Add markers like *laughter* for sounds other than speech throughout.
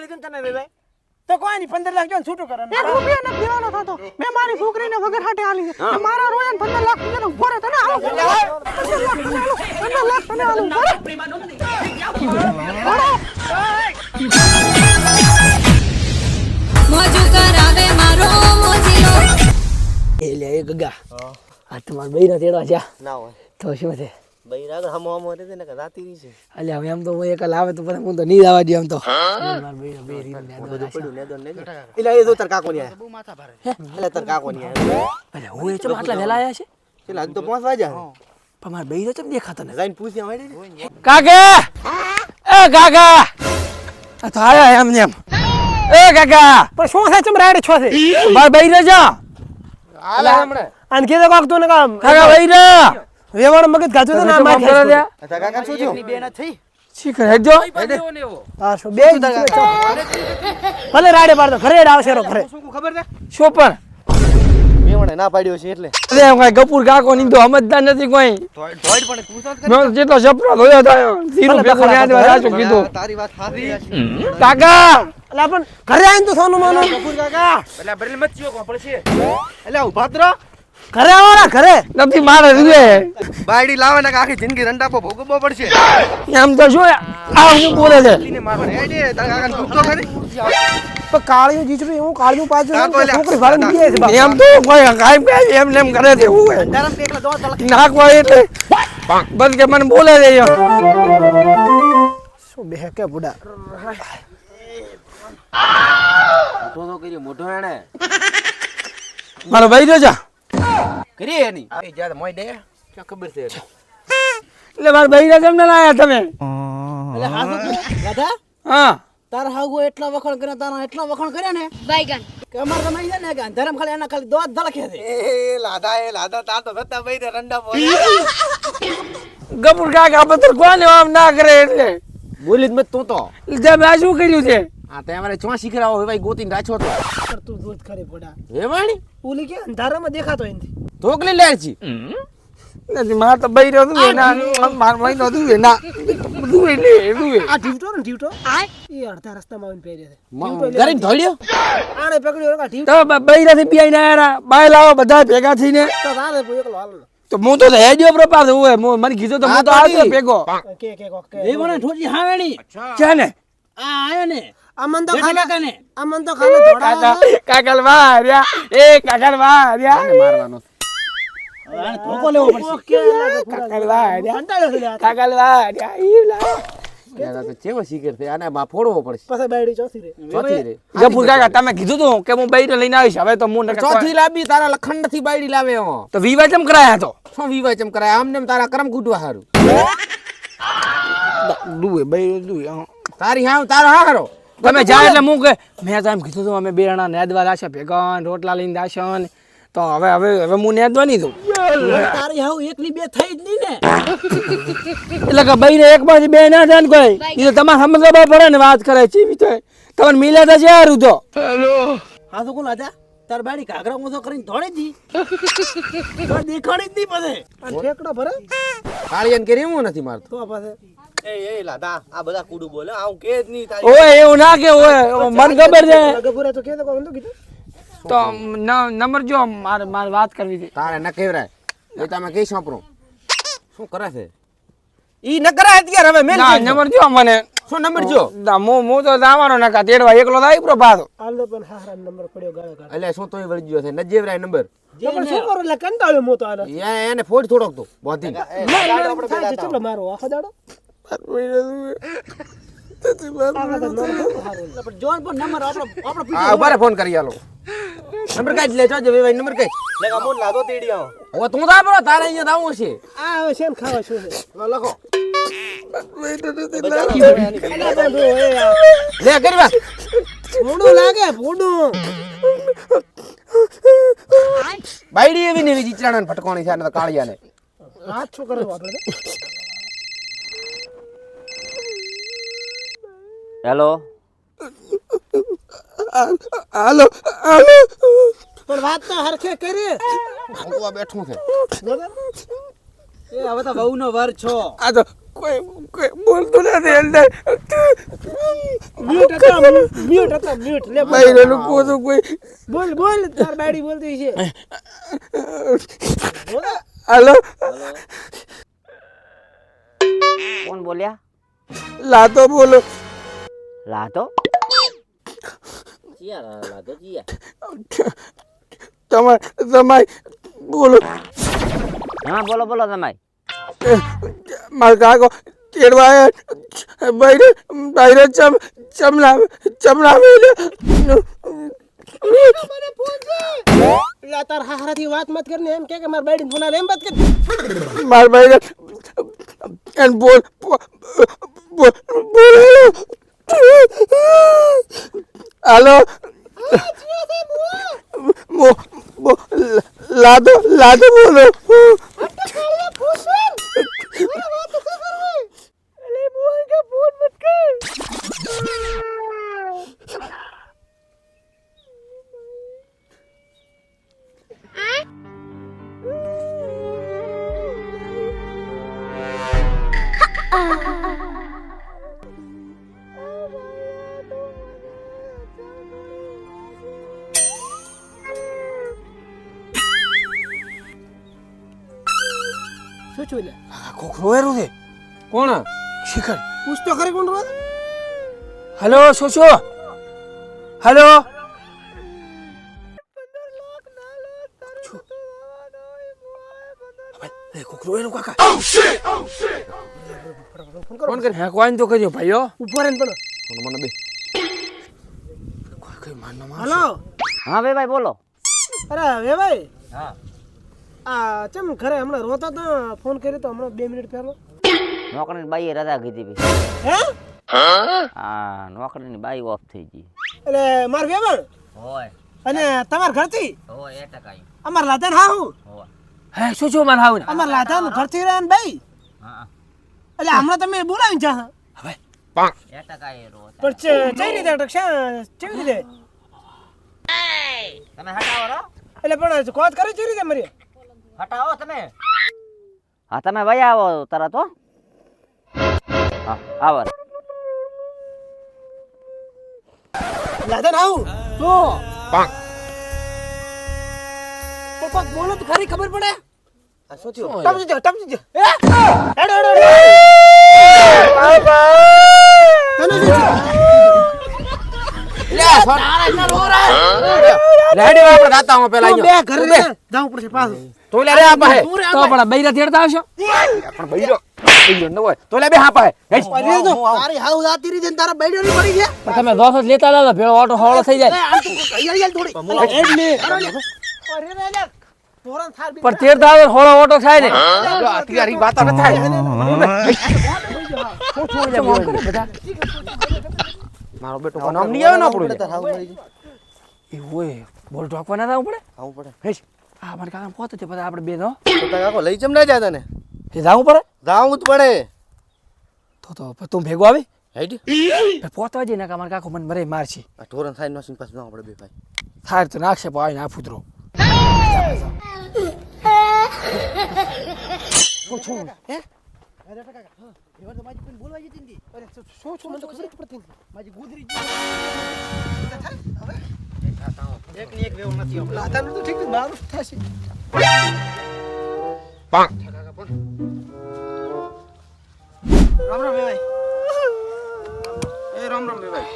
લીધું તને ભાઈ? તો કોઈ નહીં પંદર લાખ જો છૂટું કરે. એક રૂપિયો નથી દેવાનો થતો. મેં મારી છોકરીને વગર હાટે આલી છે. મારા રોયા પંદર લાખ રૂપિયાનો ભરે તને આલું. પંદર લાખ? તને આલું. ભરે કરાવે મારો મોજીલો એ લે ગગા. આ તમારા બૈરા તેડવા જા. ના હોય. તો શું છે? ભાઈ આગળ હમો હમો હતી ને કે રાતી ની છે. અલે હવે એમ તો હું એક લાવે તો પણ હું તો નહીં આવવા દે એમ તો. માર ભાઈ બે રીત ને છે. પડ્યું ને દોન ને એટલે એ તો તાર કાકો ની આયા બહુ માથા ભારે એટલે તાર કાકો ની આયા અલ્યા હું એ ચમ આટલા વેલા આયા છે? એટલે તો 5 વાગ્યા પણ માર બેય તો ચમ દેખાતો ને જઈને પૂછ્યા વાળી કાકે! એ કાકા! આ તો આયા એમ ને એમ. એ કાકા! પણ શું છે ચમ રાડે છો છે? મારા બૈરા જા આલે હમણે. અને કીધું કાક તું ને કામ. કાકા બૈરા વેવાણ મગજ ગાજો તો ના ત્યાં તાર કાકા શું થયું? બેન થઈ. શીખર હેડજો. હા શું બે ભલે રાડે પાડતો ઘરે આવશે રો ઘરે. શું ખબર છે? શું પણ? મેવણે ના પાડ્યો છે એટલે. અરે એમ કાંઈ ગપુર કાકો ની તો સમજદાર નથી કોઈ. ધોઈડ પણ પૂછો જ જેટલો સપનો ધોયો થયો ધીરું ભેગું યાદ હોય સાચું કીધું. તારી વાત સાચી કાકા! એટલે પણ ઘરે તો સોનું માનું. એટલે બરેલ મત ચિયો કોણ પડશે? એટલે ઊભા જ રહો. ઘરે આવવાના ઘરે. નથી મારે રે. બાયડી લાવે ને કે આખી જિંદગી રંડાપો ભોગવવો પડશે. એમ તો શું આ શું બોલે છે? પણ કાળિયું જીચડું એવું કાળિયું પાછું છે ને કાકો તો લ્યા. છોકરી ભાડે છે એમ તો કોઈ કાંઈ કાંઈ એમ નેમ કરે છે હું નાખવા એટલે. બસ કે મને બોલે છે શું બે કે બુડા? મોટો તો કર્યો મોટો એને મારો ભાઈ જો જા. કરી એની? એ જ્યાં મોય દે ક્યાં ખબર છે. એટલે મારા ભાઈ ને લાયા તમે? એટલે હા શું હા. તારા હાગો એટલા વખાણ કર્યા તારા એટલા વખાણ કર્યા ને? બાયગન કે અમારે તમે છે ને કે અંધારામાં ખાલી એના ખાલી દોત ધલકે છે. એ લાદા એ લાદા તાર તો હતા ભાઈ ને રંડાપો ગપુર કાકા પત્ર કોને આમ ના કરે એટલે? બોલી જ મત તું તો. તમે શું કર્યું છે? આ તે અમારે ચોં શીખરાવો ભાઈ ગોતીને રાખ્યો તો. તું દૂધ ખરી બુડા હે વાણી? ઓલી કે અંધારામાં દેખાતો એનથી. ધોકલી લેર છી. નથી મારે તો ભાઈ રહ્યો તું ના મારો ભાઈ નો તું ના તું એટલે તું આ ઢીવટો ને ઢીવટો એ અડધા રસ્તામાં આવીને પહેર્યો છે. કરીને ધોડ્યો આણે પકડ્યો કે ઢીવટો તો ભાઈ નથી પીઆઈ ના યાર બાય લાવો બધા ભેગા થઈને. તો તારે એકલો હાલ. તો હું તો હેજો પ્રપાસ હોય મને કીધું તો હું તો હા, ભેગો. કે કે કોક એ મને ઠોજી હાવેણી. છે ને? આ આયો ને? આ તો જેઠા ખાલી કાકાને. તો ખાલી ધોડા કાકલ વાર્યા એ કાકલ વાર્યા મારવાનો આને ધોકો લેવો પડશે. કાકલ કંટાળ્યો છે લ્યા. કાકલ વાર્યા ઈ લા યાર, આ તો ચેવો શીખર છે? આને માં ફોડવો પડશે. પછી બાયડી ચોથી રે. ચોથી રે. જપુર કાકા તમે કીધું તું કે હું બૈરો લઈને આવીશ. હવે તો હું ચોથી લાંબી તારા લખંડથી બાયડી લાવે હો તો વિવાહ કેમ કરાયા તો શું વિવાહ ચમ કરાય? આમને તારા કરમ કૂટવા હારું. દુએ બૈરો દુએ તારી હા તારો હા હારો. તમે જાય એટલે હું કે મેં તો એમ કીધું તું અમે બેરણા નેદવા દાશે ભેગા રોટલા લઈને દાશે ને. તો હવે હવે હવે હું નેદવા નહીં દઉં. તારી હાવ એકની બે થઈ જ નહીં ને. એટલે કે બૈરે એક માંથી બે ના થાય ને કોઈ એ તો તમારે સમજવા પડે ને વાત કરે છે એવી તો. તમને મિલ્યા તા છે રૂધો હેલો. હા તો કોણ હતા તાર બાડી ઘાઘરા મોસો કરીને ધોળી જી તો દેખાડી જ નહીં પડે ઠેકડો ભરે. કાળિયન કે હું નથી મારતો? તો પાસે એ એ લાદા આ બધા કુડું બોલે આવું કે જ નહીં તારી ઓય એવું ના કે ઓય મન ખબર છે. ગભુરે તો કે તો કોણ કીધું? તો ન- નંબર જો મારે મારે વાત કરવી હતી તારે ન કહેવરાય. એ તમે કઈ સાંભળો શું કરે છે? ઈ ન કરાય અત્યારે હવે મેલ દો. નંબર જો મને. શું નંબર જો? ના મો મો તો દાવાનો નકા તેડવા એકલો થાય પ્રો પાછો. આલે પણ હારા નંબર પડ્યો ગાળો ગાળો. એટલે શું તોય વળી ગયો છે? નજેવરાય નંબર. તો શું કરું? એટલે કંટાળ્યો મો તો આને. એ- એને ફોડ થોડોક તો બોધી. ચલો મારો આખો દાડો. આખો દાડો મારો બહુ હારું. પણ જોન પણ નંબર આપણો આપણો હા ઊભા રે ફોન કરી આલો. નંબર કાઢ લે જોજે ભાઈ નંબર કાઢ. લેગા મોન લાદો તેડી આવો હવે તું તા બરો તારે અહીંયા દાવું છે. આ હવે શેમ ખાવા શું લો લખો. લે કરી વાત. લાગે ભૂંડું. બાયડી એવી નેવી એવી ને ફટકોણી છે આને તો કાળિયાને. હાથ શું કરવું આપણે હેલો. હાલો હાલો. પણ વાત તો હરખે કરી. ભગવા બેઠું છે? એ હવે તો બહુ નો વર છો. આ તો કોઈ કોઈ બોલતો નથી અંદર. મ્યુટ હતા મ્યુટ હતા મ્યુટ લે બોલ. બૈરાનું તો કોઈ બોલ બોલ તાર બાડી બોલતી છે. હાલો. કોણ બોલ્યા? લાતો બોલો. લાતો? તમારે તમારે બોલો હા બોલો બોલો તમે મારા કાકો તેડવા આવ્યા બૈરે બૈરે ચમ ચમલા ચમલાવે લા તાર હારાથી વાત મત કરને એમ કે કે માર બાડી ફોન એમ વાત કર મારા બૈરે એન બોલ બોલ બોલ હાલો. લાદો લાદો બોલો. શું કોક રોયેલું છે કોણ શિખર પૂછ તો ખરી કોણ રોજ હલો શું છો હલો કોક રોયેલું કાકા ફોન કર હે કોઈ તો કરજો ભાઈઓ ઊભો રહે ને પણ ફોન મને બે કોઈ કોઈ માનનો માં હાલો હા ભાઈ ભાઈ બોલો અરે વે ભાઈ હા આ ચમ ઘરે હમણાં રોતા તો ફોન કર્યો તો હમણાં બે મિનિટ પહેલો. નોકરીની બાઈએ રજા કીધી હે? હા નોકરીની બાઈ ઓફ થઈ ગઈ. એટલે માર વેવણ હોય. અને તમાર ઘરથી? હોય એ ટકા અમાર લાધન હા હું? હોય. હે શું છો માન હાવ અમાર લાધન ઘરથી રહે ને ભાઈ હા. એટલે હમણાં તમે બોલાવીને જા હવે? એ ટકા એ રોજ પણ ચે- રીતે અટક છે રીતે તમે હટાવો રો એટલે પણ કોત કરે કેવી રીતે મરી? હટાવો તમે. હા તમે ભાઈ આવો તરત હો. હા આવો. લાધન આવું. તો પણ કોક બોલો તો ખરી ખબર પડે? આ શું થયું? ટપજી જો ટપજી જો હેડો હેડો તને શું થયું? રેડી આપણે જાતા હું પેલા બે ઘરે લે. જાવું પડશે પાછું. તો લે રે આ પાહે તો પણ બૈરા તેડતા આવશો? પણ બૈરો. બૈરો ન હોય. તો લે બે હા પાહે હેશ. અરે તો. તારી હાવ જાતી રહી તારા બૈડો ની પડી છે. તમે દોસ જ લેતા લાલો ભેળો ઓટો હળો થઈ જાય. યાર થોડી. એડ લે. અરે પણ તેર આવે હોળો ઓટો થાય ને. વાતો ન થાય. મારો બેટો પણ આમ નહીં આવે ને આપણું એ હોય બોલ ઢોકવા ના જવું પડે? આવું પડે. હેશ. આ મારા કાકા પોતે છે પછી આપણે બે નો તો કાકો લઈ જમ ના જાય તને. એ જવું પડે? જાવું જ પડે. તો તો પછી તું ભેગો આવી. હેડ. પોતા જઈને કાકા મારા કાકો મને મરે મારશે. આ ઢોરણ થાય નો સિંહ પાછું આપણે બે ભાઈ. થાય તો નાખશે પણ આવીને આ ફૂતરો *laughs* શું છું तर माझी कोणी बोलवायची तीन ती अरे शो शो म्हणतो कसं पडते माझी गोदरीची एक नी एक वेव नसती आपला आता तो ठीक माणूस थाशी पाक राम राम भाई ए राम राम भाई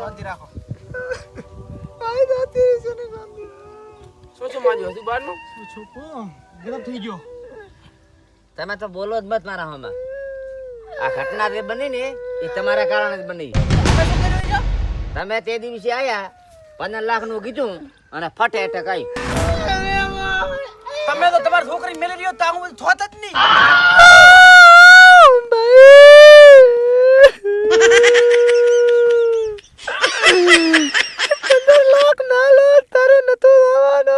काबी राखो दाती सोचो माझी होती बार ગરમ થઈ ગયો. તમે તો બોલો જ મત મારા હમણાં આ ઘટના જે બની ને એ તમારા કારણે જ બની. તમે તે દિવસે આયા પંદર લાખનું કીધું અને ફટે અટક આવી તમે તો તમારી છોકરી મેલી રહ્યો તો હું થોત જ નહીં. પંદર લાખ ના લો તારે નતો આવવાનો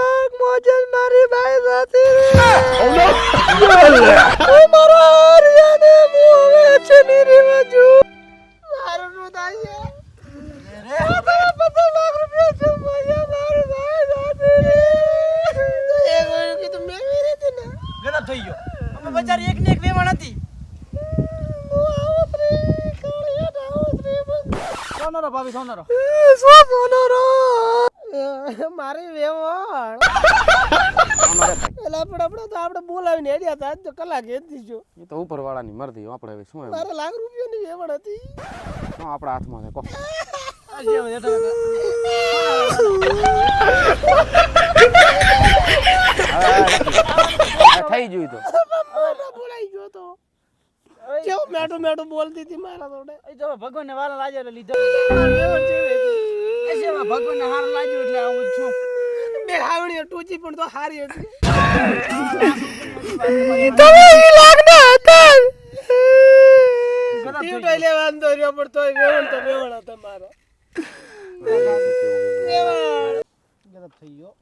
કલાક મોજે મારી ભાઈ સાથી રે. મારા આર્યાને હું હવે ચની રેવા છું મારું નું દાયા રે પચાસ લાખ રૂપિયા છે ભાઈ મારી ભાઈ સાથી રે. એ ગયું કે તું મેં મેરે તે ના. ગલત થઈ ગયો. અમે બજાર એક ને એક વેવાણ હતી. સોનારો ભાભી સોનારો. એટલે આપણે આપણે તો આપણે બોલાવીને હેડ્યા હતા. આજ તો કલાક હેડ દીધો એ તો ઉપરવાળાની મરજી આપણે હવે શું મારે લાખ રૂપિયાની વેવડ હતી. શું આપણા હાથમાં છે કો. થઈ ગયું તો. બોલાઈ ગયો તો. કેવું મેઠું મેઠું બોલતી હતી મારા જોડે. ભગવાન ને વારા લાજે લીધા લીધો. વેવણ જેવી હતી. ભગવાન ને હાર લાગ્યો એટલે આવું છું બે હાવણી ટોચી પણ તો હારી હતી. તમે ઈ લાગના હતા. ટીવટો લેવાન તો રહ્યો પણ તોય વેવણ તો વેવણ હતો મારો. ગરબ થઈ ગયો.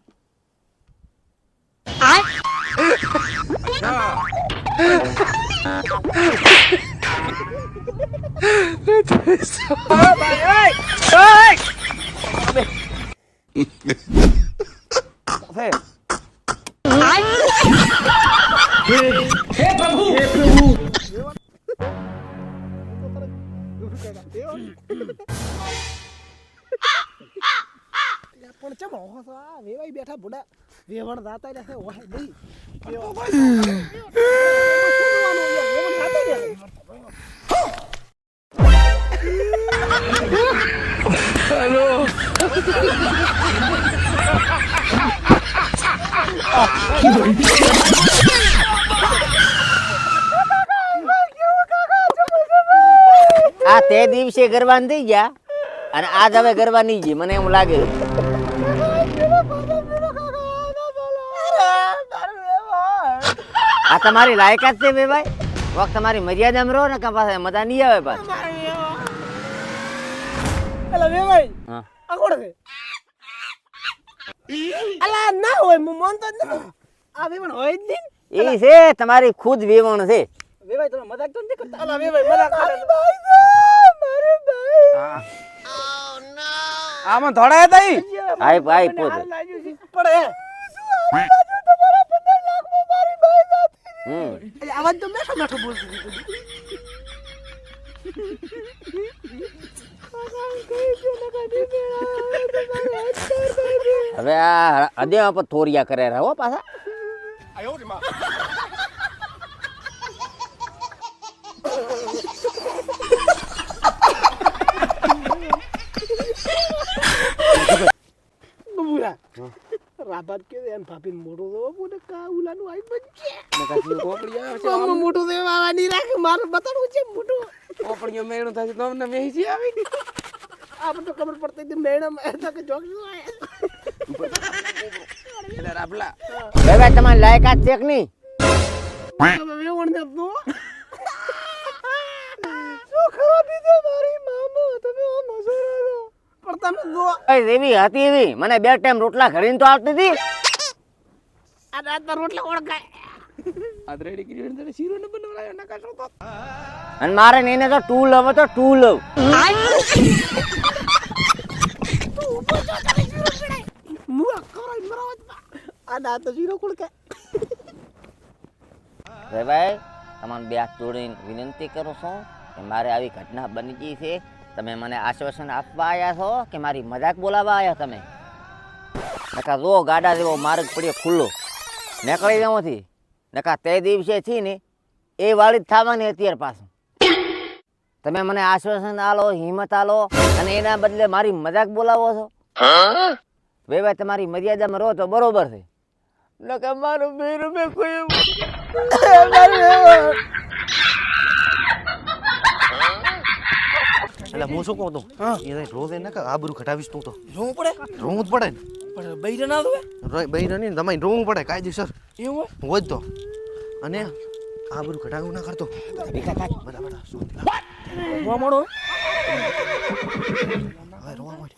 પણ વેવણ દાતા રહે ઓય નહીં. હેલો આ તે દિવસે ગરબા થઈ ગયા, અને આજ હવે ગરબા નહીં ગઈ મને એમ લાગે આ તમારી લાયકાત છે બે ભાઈ વખત તમારી મર્યાદામાં રહો ને કે પાછા મજા નહીં આવે પાછું? એલા ભાઈ હા. આ કોણ છે? અલા ના હોય હું મન તો નથી. આ વેવણ હોય જ નહીં. એ છે તમારી ખુદ વેવણ છે. વેવાઈ તમે મજાક તો નહીં કરતા? અલા વેવાઈ મજાક કરે. ભાઈ મારી ભાઈ. આમાં થોડા હતા ઈ? આય આય પોતે. પણ હે તમારા પંદર લાખમાં મારી ભાઈ મેઠો મેઠો બોલતી હતી હવે આ અદેવા પર થોરિયા કરે રહો પાછા રાબાત કે એમ ભાભી મોટો તો બોલે કા ઉલાનું આઈ બચ્ચે ને કાચી કોપડી આવે છે આમ મોટો વાવા ની રાખે મારે બતાડવું છે મોટો કોપડીઓ મેળું થાય તો અમને મેહી આવી આપણે તો ખબર પડતી હતી મેડમ એતા કે જોક શું એટલે રાપલા. બે ભાઈ તમારી લાયકાત છે કે નહીં? આયા વેવણ ને? તો શું ખરાબી છે મારી મામો? તમે ઓ મજૂર પણ તમે જો. એ એવી હતી એવી? મને બે ટાઈમ રોટલા ઘડીને તો આવતી હતી. આ રાતના રોટલા ઓળખાય. આદ રેડી કરી એટલે શીરો ને બનાવડાયો નકાશો તો. અને મારે તો ટુ લવ હતો ટુ લવ મુઆ કરાઈ મરાવત આ દાંત તો જીરો ઓળખાય રે ભાઈ તમારે બે હાથ જોડીને વિનંતી કરું છું કે મારે આવી ઘટના બની ગઈ છે. તમે મને આશ્વાસન આપવા આવ્યા છો કે મારી મજાક બોલાવવા આવ્યા તમે? નકા જો ગાડા જેવો માર્ગ પડ્યો ખુલ્લો. નીકળી જવાથી નકા તે દિવસે થી ને એ વાળી જ થવાની અત્યારે પાછું. તમે મને આશ્વાસન આલો, હિંમત આલો અને એના બદલે મારી મજાક બોલાવો છો? બે ભાઈ તમારી મર્યાદામાં રહો તો બરોબર છે. નકા મારું બેરું મેં કોઈ એટલે હું શું કહું તો એ રોજ એને કે આબરૂ ઘટાવીશ તું તો રોવું પડે રોવું જ પડે ને પણ બૈર ના દોવે બૈર નહીં તમારે રોવું પડે કાયદેસર એવું હોય હોય તો અને આબરૂ ઘટાડવું ના કરતો બધા બધા શાંતિ રાખ. જોવા મળો હવે રોવા માંડ.